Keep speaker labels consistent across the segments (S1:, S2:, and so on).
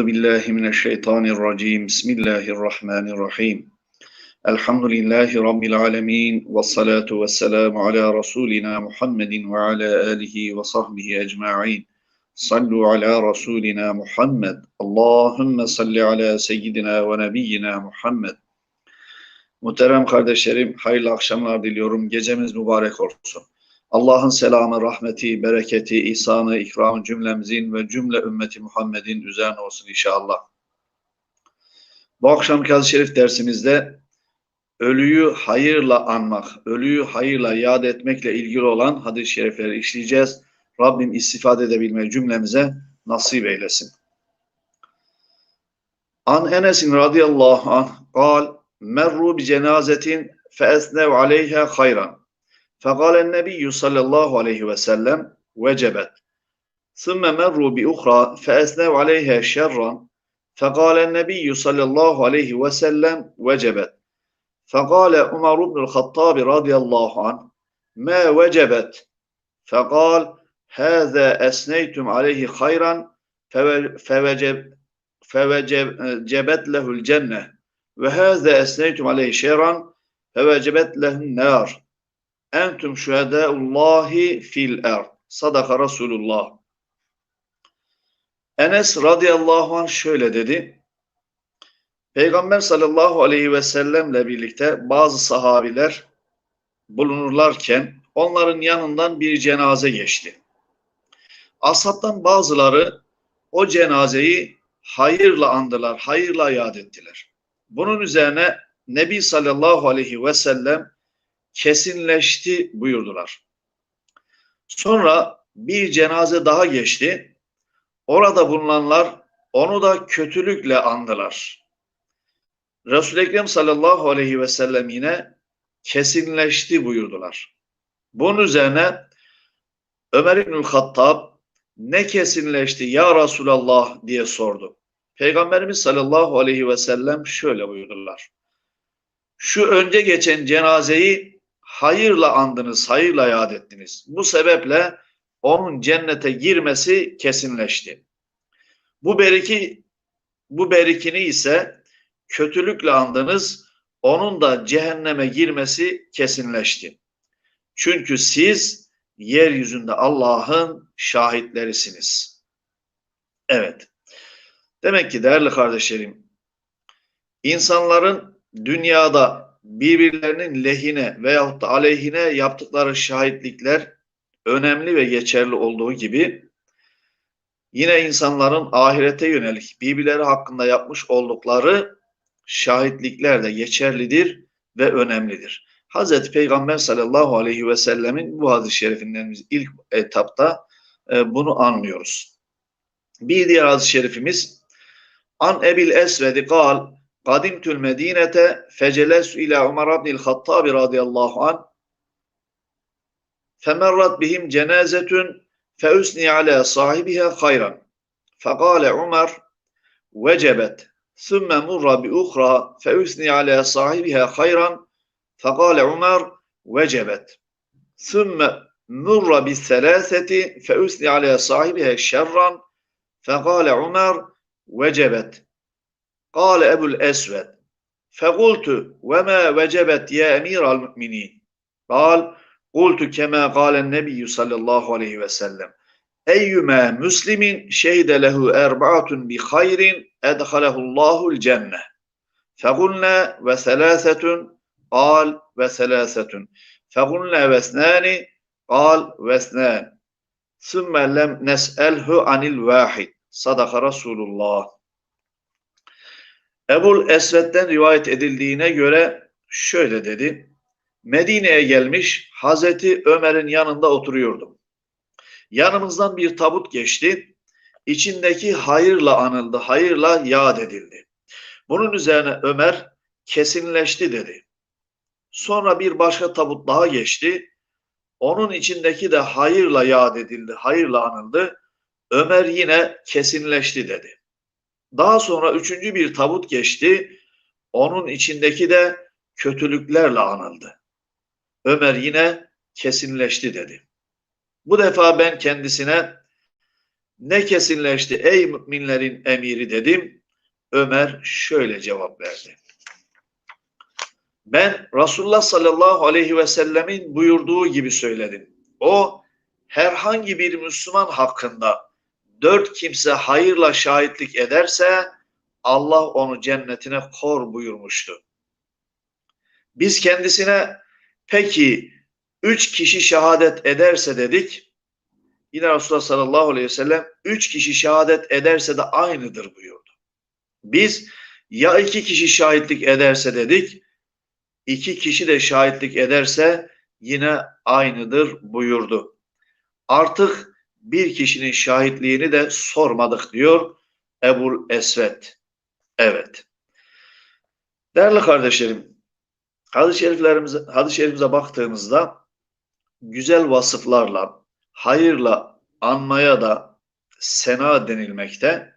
S1: Euzu billahi mineşşeytanirracim. Bismillahirrahmanirrahim. Elhamdülillahi rabbil alamin ve salatu vesselamu ala rasulina Muhammedin ve ala alihi ve sahbihi ecmaîn. Sallu ala rasulina Muhammed. Allahumme salli ala seyyidina ve nebiyyina Muhammed. Muhterem kardeşlerim, hayırlı akşamlar diliyorum. Gecemiz mübarek olsun. Allah'ın selamı, rahmeti, bereketi, ihsanı, ikramı cümlemizin ve cümle ümmeti Muhammed'in üzerine olsun inşallah. Bu akşamki hadis-i şerif dersimizde ölüyü hayırla anmak, ölüyü hayırla yad etmekle ilgili olan hadis-i şerifleri işleyeceğiz. Rabbim istifade edebilmeyi cümlemize nasip eylesin. An Enes'in radıyallahu anh kal merru bi cenazetin fe esnev aleyha hayran فقال النبي صلى الله عليه وسلم وجبت. ثم مروا بأخرى فأثنوا عليها شرا. فقال النبي صلى الله عليه وسلم وجبت. فقال عمر بن الخطاب رضي الله عنه ما وجبت؟ فقال هذا أثنيتم عليه خيرا فوجب فوجبت له الجنة. وهذا أثنيتم عليه شرا فوجبت له النار. Entüm şühedâullâhi fil erd. Sadaka Resulullah. Enes radıyallahu anh şöyle dedi. Peygamber sallallahu aleyhi ve sellemle birlikte bazı sahabiler bulunurlarken onların yanından bir cenaze geçti. Ashabtan bazıları o cenazeyi hayırla andılar, hayırla yad ettiler. Bunun üzerine Nebi sallallahu aleyhi ve sellem kesinleşti buyurdular. Sonra bir cenaze daha geçti. Orada bulunanlar onu da kötülükle andılar. Resul-i Ekrem sallallahu aleyhi ve sellem yine kesinleşti buyurdular. Bunun üzerine Ömer İbnül Hattab ne kesinleşti ya Resulallah diye sordu. Peygamberimiz sallallahu aleyhi ve sellem şöyle buyurdular. Şu önce geçen cenazeyi hayırla andınız, hayırla yad ettiniz. Bu sebeple onun cennete girmesi kesinleşti. Bu beriki bu berikini ise kötülükle andınız, onun da cehenneme girmesi kesinleşti. Çünkü siz yeryüzünde Allah'ın şahitlerisiniz. Evet. Demek ki değerli kardeşlerim, insanların dünyada birbirlerinin lehine veyahut da aleyhine yaptıkları şahitlikler önemli ve geçerli olduğu gibi yine insanların ahirete yönelik birbirleri hakkında yapmış oldukları şahitlikler de geçerlidir ve önemlidir. Hazreti Peygamber sallallahu aleyhi ve sellemin bu hadis-i şerifinden biz ilk etapta e, bunu anlıyoruz. Bir diğer hadis-i şerifimiz An Ebil Esved'i kal قدمت المدينة فجلست إلى عمر بن الخطاب رضي الله عنه فمرت بهم جنازة فأثني على صاحبها خيرا. فقال عمر وجبت. ثم مر بأخرى فأثني على صاحبها خيرا. فقال عمر وجبت. ثم مر بالثلاثة فأثني على صاحبها شرا. فقال عمر وجبت. Kale Ebul Esved Fekultu ve ma vecebet ya emiral müminin. Kal kultu kema kalen nebiyyü sallallahu aleyhi ve sellem. Eyyüme müslimin şehide lehu erba'atun bi hayrin edhalehullahul cenne. Fekulne ve selâsetun kal ve selâsetun. Fekulne ve snâni kal ve snân. Sümme lem nes'elhu anil vahid. Sadaka Resulullah. Ebul Esved'den rivayet edildiğine göre şöyle dedi. Medine'ye gelmiş Hazreti Ömer'in yanında oturuyordum. Yanımızdan bir tabut geçti. İçindeki hayırla anıldı, hayırla yad edildi. Bunun üzerine Ömer kesinleşti dedi. Sonra bir başka tabut daha geçti. Onun içindeki de hayırla yad edildi, hayırla anıldı. Ömer yine kesinleşti dedi. Daha sonra üçüncü bir tabut geçti. Onun içindeki de kötülüklerle anıldı. Ömer yine kesinleşti dedi. Bu defa ben kendisine Ne kesinleşti ey müminlerin emiri dedim. Ömer şöyle cevap verdi. Ben Resulullah sallallahu aleyhi ve sellemin buyurduğu gibi söyledim. O herhangi bir Müslüman hakkında dört kimse hayırla şahitlik ederse Allah onu cennetine kor buyurmuştu. Biz kendisine peki üç kişi şehadet ederse dedik. Yine Resulullah sallallahu aleyhi ve sellem üç kişi şehadet ederse de aynıdır buyurdu. Biz ya iki kişi şahitlik ederse dedik. iki kişi de şahitlik ederse yine aynıdır buyurdu. Artık bir kişinin şahitliğini de sormadık diyor Ebul Esved. Evet. Değerli kardeşlerim, hadis-i şeriflerimize, hadis şerifimize baktığımızda güzel vasıflarla, hayırla anmaya da sena denilmekte.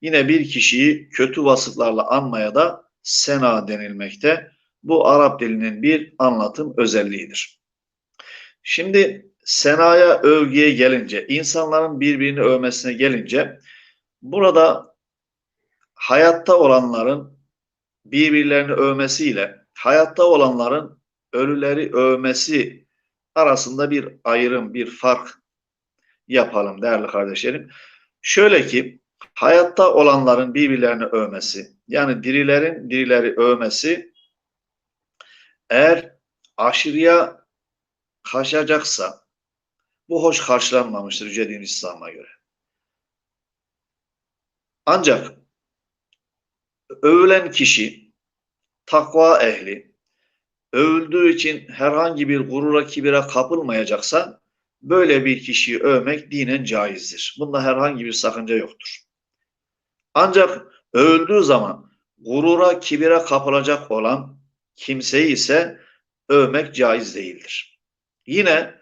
S1: Yine bir kişiyi kötü vasıflarla anmaya da sena denilmekte. Bu Arap dilinin bir anlatım özelliğidir. Şimdi senaya, övgüye gelince, insanların birbirini övmesine gelince burada hayatta olanların birbirlerini övmesiyle hayatta olanların ölüleri övmesi arasında bir ayrım, bir fark yapalım değerli kardeşlerim. Şöyle ki hayatta olanların birbirlerini övmesi, yani dirilerin dirileri övmesi eğer aşırıya kaçacaksa bu hoş karşılanmamıştır Yüce İslam'a göre. Ancak övülen kişi takva ehli, övüldüğü için herhangi bir gurura kibire kapılmayacaksa böyle bir kişiyi övmek dinen caizdir. Bunda herhangi bir sakınca yoktur. Ancak övüldüğü zaman gurura kibire kapılacak olan kimseyi ise övmek caiz değildir. Yine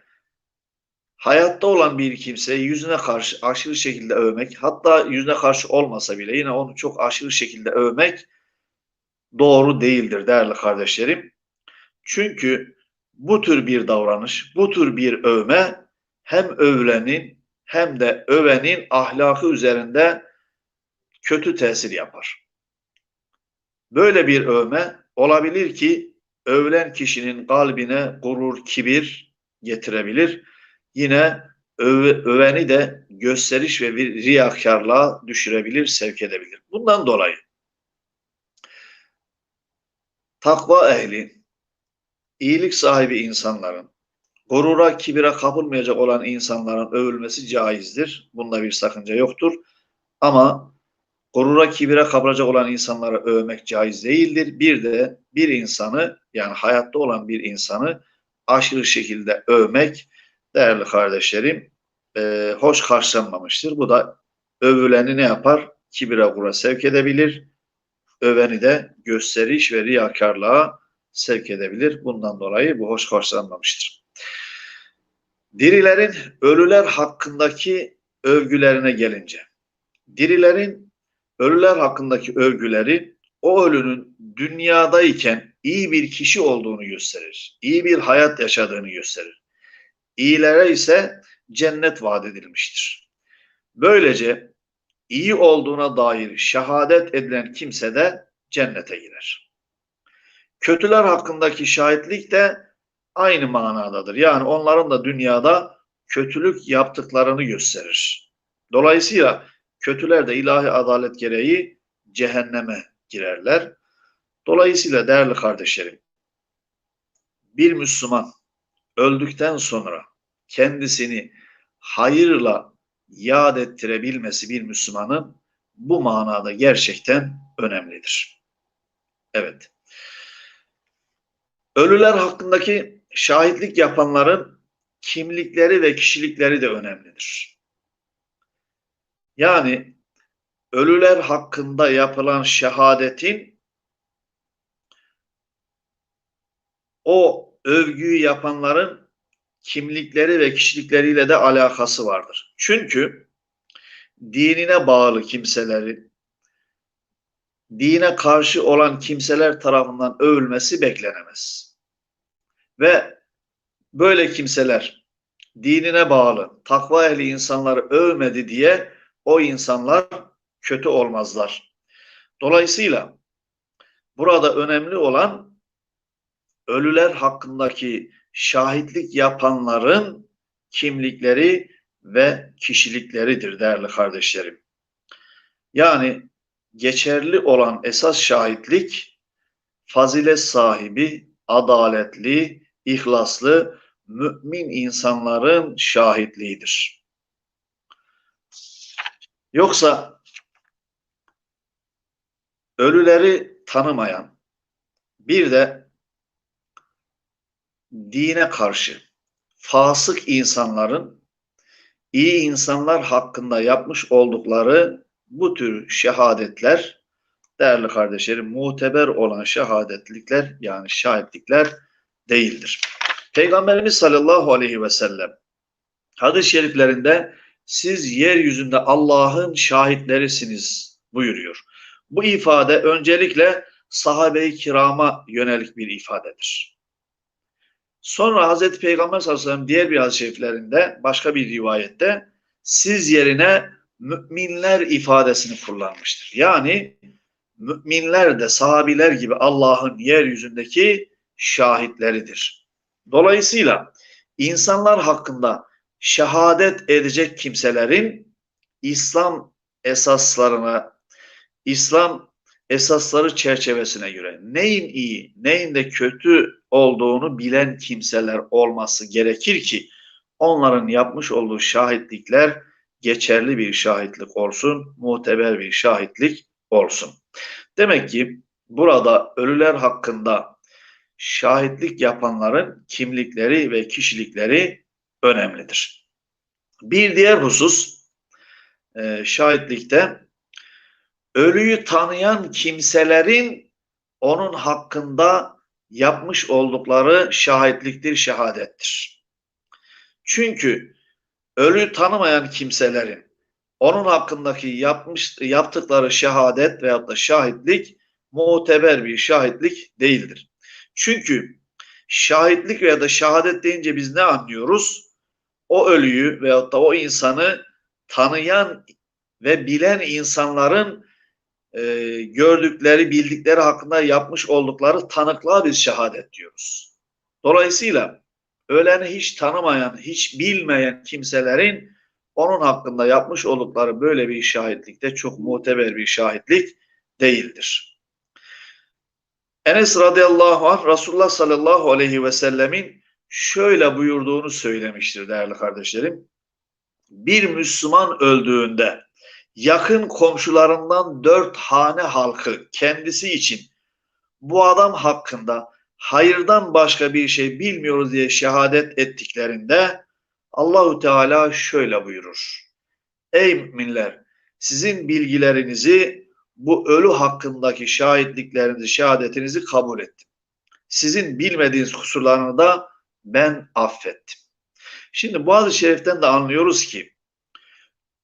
S1: hayatta olan bir kimseyi yüzüne karşı aşırı şekilde övmek, hatta yüzüne karşı olmasa bile yine onu çok aşırı şekilde övmek doğru değildir değerli kardeşlerim. Çünkü bu tür bir davranış, bu tür bir övme hem övülenin hem de övenin ahlakı üzerinde kötü tesir yapar. Böyle bir övme olabilir ki övülen kişinin kalbine gurur, kibir getirebilir. Yine öve, öveni de gösteriş ve bir riyakarlığa düşürebilir, sevk edebilir. Bundan dolayı takva ehli, iyilik sahibi insanların, gurura, kibire kapılmayacak olan insanların övülmesi caizdir. Bunda bir sakınca yoktur. Ama gurura, kibire kapılacak olan insanları övmek caiz değildir. Bir de bir insanı yani hayatta olan bir insanı aşırı şekilde övmek değerli kardeşlerim e, hoş karşılanmamıştır. Bu da övüleni ne yapar? Kibire gura sevk edebilir. Öveni de gösteriş ve riyakarlığa sevk edebilir. Bundan dolayı bu hoş karşılanmamıştır. Dirilerin ölüler hakkındaki övgülerine gelince, dirilerin ölüler hakkındaki övgüleri o ölünün dünyadayken iyi bir kişi olduğunu gösterir. İyi bir hayat yaşadığını gösterir. İyilere ise cennet vaat edilmiştir. Böylece iyi olduğuna dair şehadet edilen kimse de cennete girer. Kötüler hakkındaki şahitlik de aynı manadadır. Yani onların da dünyada kötülük yaptıklarını gösterir. Dolayısıyla kötüler de ilahi adalet gereği cehenneme girerler. Dolayısıyla değerli kardeşlerim, bir Müslüman öldükten sonra kendisini hayırla yad ettirebilmesi bir Müslümanın bu manada gerçekten önemlidir. Evet. Ölüler hakkındaki şahitlik yapanların kimlikleri ve kişilikleri de önemlidir. Yani ölüler hakkında yapılan şehadetin o övgüyü yapanların kimlikleri ve kişilikleriyle de alakası vardır. Çünkü dinine bağlı kimselerin dine karşı olan kimseler tarafından övülmesi beklenemez. Ve böyle kimseler dinine bağlı takva ehli insanları övmedi diye o insanlar kötü olmazlar. Dolayısıyla burada önemli olan ölüler hakkındaki şahitlik yapanların kimlikleri ve kişilikleridir değerli kardeşlerim. Yani geçerli olan esas şahitlik fazilet sahibi, adaletli, ihlaslı, mümin insanların şahitliğidir. Yoksa ölüleri tanımayan, bir de dine karşı fasık insanların iyi insanlar hakkında yapmış oldukları bu tür şehadetler değerli kardeşlerim muteber olan şehadetlikler yani şahitlikler değildir. Peygamberimiz sallallahu aleyhi ve sellem hadis-i şeriflerinde siz yeryüzünde Allah'ın şahitlerisiniz buyuruyor. Bu ifade öncelikle sahabe-i kirama yönelik bir ifadedir. Sonra Hazreti Peygamber sallallahu aleyhi ve sellem diğer bir hadis-i şeriflerinde başka bir rivayette siz yerine müminler ifadesini kullanmıştır. Yani müminler de sahabiler gibi Allah'ın yeryüzündeki şahitleridir. Dolayısıyla insanlar hakkında şehadet edecek kimselerin İslam esaslarına, İslam esasları çerçevesine göre neyin iyi, neyin de kötü olduğunu bilen kimseler olması gerekir ki onların yapmış olduğu şahitlikler geçerli bir şahitlik olsun, muteber bir şahitlik olsun. Demek ki burada ölüler hakkında şahitlik yapanların kimlikleri ve kişilikleri önemlidir. Bir diğer husus e, şahitlikte ölüyü tanıyan kimselerin onun hakkında yapmış oldukları şahitliktir, şehadettir. Çünkü ölü tanımayan kimselerin onun hakkındaki yapmış yaptıkları şehadet veyahut da şahitlik muteber bir şahitlik değildir. Çünkü şahitlik veya da şehadet deyince biz ne anlıyoruz? O ölüyü veyahut da o insanı tanıyan ve bilen insanların e, gördükleri, bildikleri hakkında yapmış oldukları tanıklığa biz şehadet diyoruz. Dolayısıyla öleni hiç tanımayan, hiç bilmeyen kimselerin onun hakkında yapmış oldukları böyle bir şahitlikte çok muteber bir şahitlik değildir. Enes radıyallahu anh Resulullah sallallahu aleyhi ve sellemin şöyle buyurduğunu söylemiştir değerli kardeşlerim. Bir Müslüman öldüğünde yakın komşularından dört hane halkı kendisi için bu adam hakkında hayırdan başka bir şey bilmiyoruz diye şehadet ettiklerinde Allahu Teala şöyle buyurur. Ey müminler sizin bilgilerinizi bu ölü hakkındaki şahitliklerinizi, şehadetinizi kabul ettim. Sizin bilmediğiniz kusurlarını da ben affettim. Şimdi hadis-i şeriften de anlıyoruz ki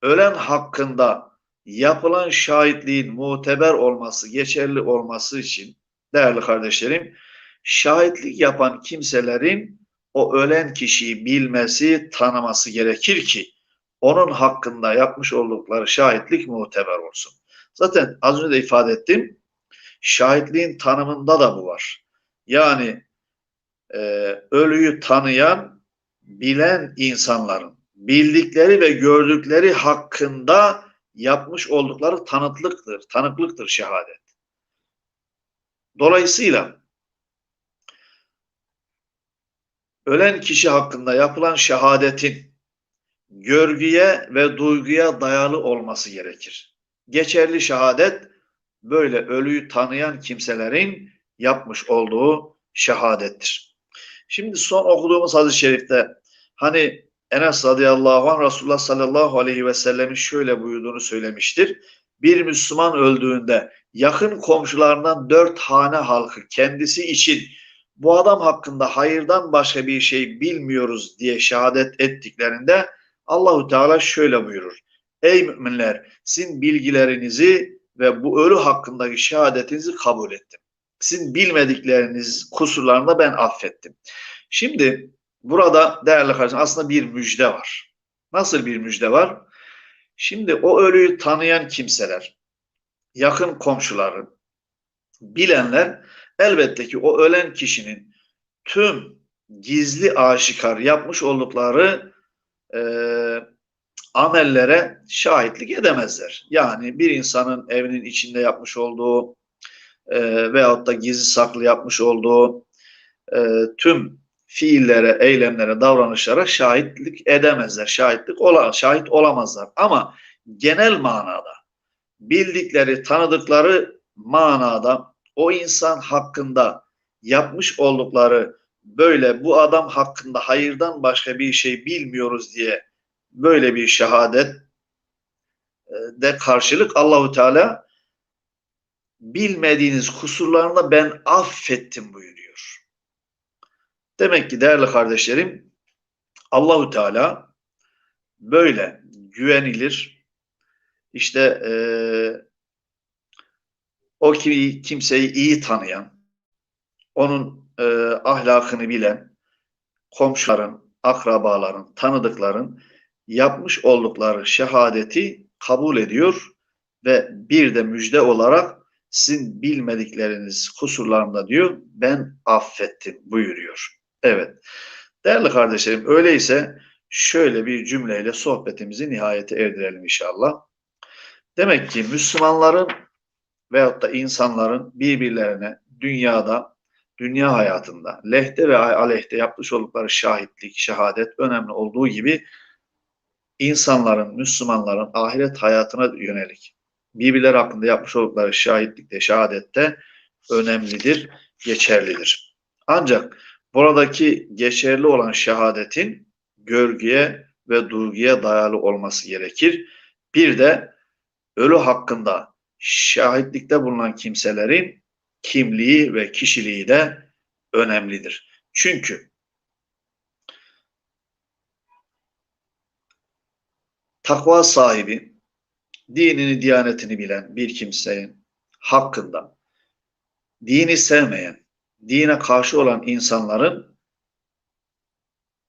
S1: ölen hakkında yapılan şahitliğin muteber olması, geçerli olması için değerli kardeşlerim, şahitlik yapan kimselerin o ölen kişiyi bilmesi, tanıması gerekir ki onun hakkında yapmış oldukları şahitlik muteber olsun. Zaten az önce de ifade ettim. Şahitliğin tanımında da bu var. Yani e, ölüyü tanıyan, bilen insanların bildikleri ve gördükleri hakkında yapmış oldukları tanıklıktır. Tanıklıktır şehadet. Dolayısıyla ölen kişi hakkında yapılan şehadetin görgüye ve duyguya dayalı olması gerekir. Geçerli şehadet böyle ölüyü tanıyan kimselerin yapmış olduğu şehadettir. Şimdi son okuduğumuz hadis-i şerifte hani Enes radıyallahu anh Resulullah sallallahu aleyhi ve sellemin şöyle buyurduğunu söylemiştir. Bir Müslüman öldüğünde yakın komşularından dört hane halkı kendisi için bu adam hakkında hayırdan başka bir şey bilmiyoruz diye şehadet ettiklerinde Allahu Teala şöyle buyurur. Ey müminler sizin bilgilerinizi ve bu ölü hakkındaki şehadetinizi kabul ettim. Sizin bilmedikleriniz kusurlarını ben affettim. Şimdi burada değerli kardeşim aslında bir müjde var. Nasıl bir müjde var? Şimdi o ölüyü tanıyan kimseler, yakın komşuları, bilenler elbette ki o ölen kişinin tüm gizli aşikar yapmış oldukları e, amellere şahitlik edemezler. Yani bir insanın evinin içinde yapmış olduğu e, veyahut da gizli saklı yapmış olduğu e, tüm fiillere, eylemlere, davranışlara şahitlik edemezler. Şahitlik ola, şahit olamazlar. Ama genel manada bildikleri, tanıdıkları manada o insan hakkında yapmış oldukları böyle bu adam hakkında hayırdan başka bir şey bilmiyoruz diye böyle bir şehadet e, de karşılık Allahu Teala bilmediğiniz kusurlarında ben affettim buyuruyor. Demek ki değerli kardeşlerim Allahu Teala böyle güvenilir işte e, o ki kimseyi iyi tanıyan onun e, ahlakını bilen komşuların, akrabaların, tanıdıkların yapmış oldukları şehadeti kabul ediyor ve bir de müjde olarak sizin bilmedikleriniz kusurlarında diyor ben affettim buyuruyor. Evet. Değerli kardeşlerim öyleyse şöyle bir cümleyle sohbetimizi nihayete erdirelim inşallah. Demek ki Müslümanların veyahut da insanların birbirlerine dünyada, dünya hayatında lehte ve aleyhte yapmış oldukları şahitlik, şehadet önemli olduğu gibi insanların, Müslümanların ahiret hayatına yönelik birbirleri hakkında yapmış oldukları şahitlikte, şehadette önemlidir, geçerlidir. Ancak buradaki geçerli olan şehadetin görgüye ve durguya dayalı olması gerekir. Bir de ölü hakkında şahitlikte bulunan kimselerin kimliği ve kişiliği de önemlidir. Çünkü takva sahibi, dinini, diyanetini bilen bir kimsenin hakkında dini sevmeyen, dine karşı olan insanların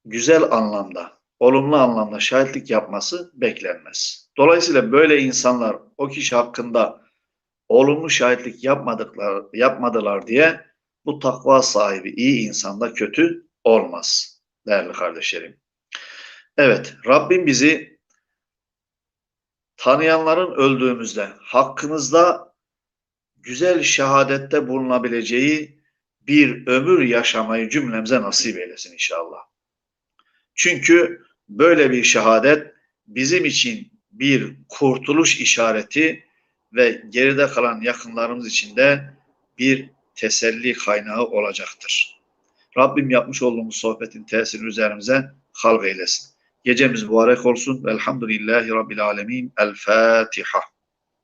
S1: güzel anlamda, olumlu anlamda şahitlik yapması beklenmez. Dolayısıyla böyle insanlar o kişi hakkında olumlu şahitlik yapmadıklar, yapmadılar diye bu takva sahibi iyi insanda kötü olmaz değerli kardeşlerim. Evet Rabbim bizi tanıyanların öldüğümüzde hakkınızda güzel şehadette bulunabileceği bir ömür yaşamayı cümlemize nasip eylesin inşallah. Çünkü böyle bir şehadet bizim için bir kurtuluş işareti ve geride kalan yakınlarımız için de bir teselli kaynağı olacaktır. Rabbim yapmış olduğumuz sohbetin tesirini üzerimize halk eylesin. Gecemiz mübarek olsun. Velhamdülillahi Rabbil Alemin. El Fatiha.